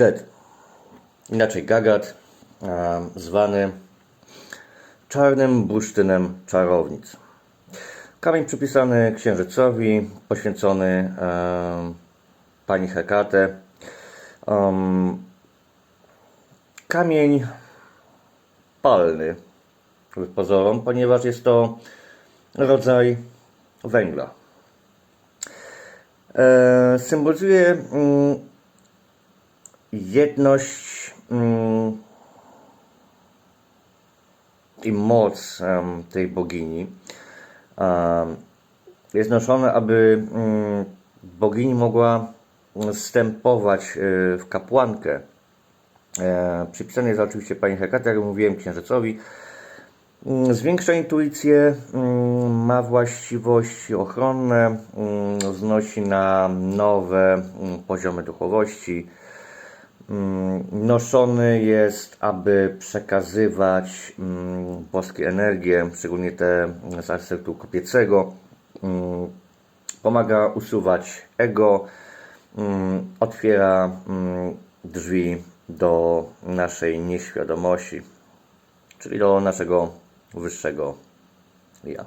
Jet, inaczej Gagat, zwany czarnym bursztynem czarownic. Kamień przypisany księżycowi, poświęcony pani Hekate. Kamień palny pozorom, ponieważ jest to rodzaj węgla. E, symbolizuje mm, jedność mm, i moc tej bogini. Jest noszone, aby mm, bogini mogła wstępować e, w kapłankę. E, Przypisany jest oczywiście pani Hekata, jak mówiłem, księżycowi. Mm, Zwiększa intuicję, ma właściwości ochronne, znosi na nowe poziomy duchowości. Mm, Noszony jest, aby przekazywać mm, boskie energie, szczególnie te z aspektu kopiecego. Mm, Pomaga usuwać ego, otwiera drzwi do naszej nieświadomości, czyli do naszego wyższego ja.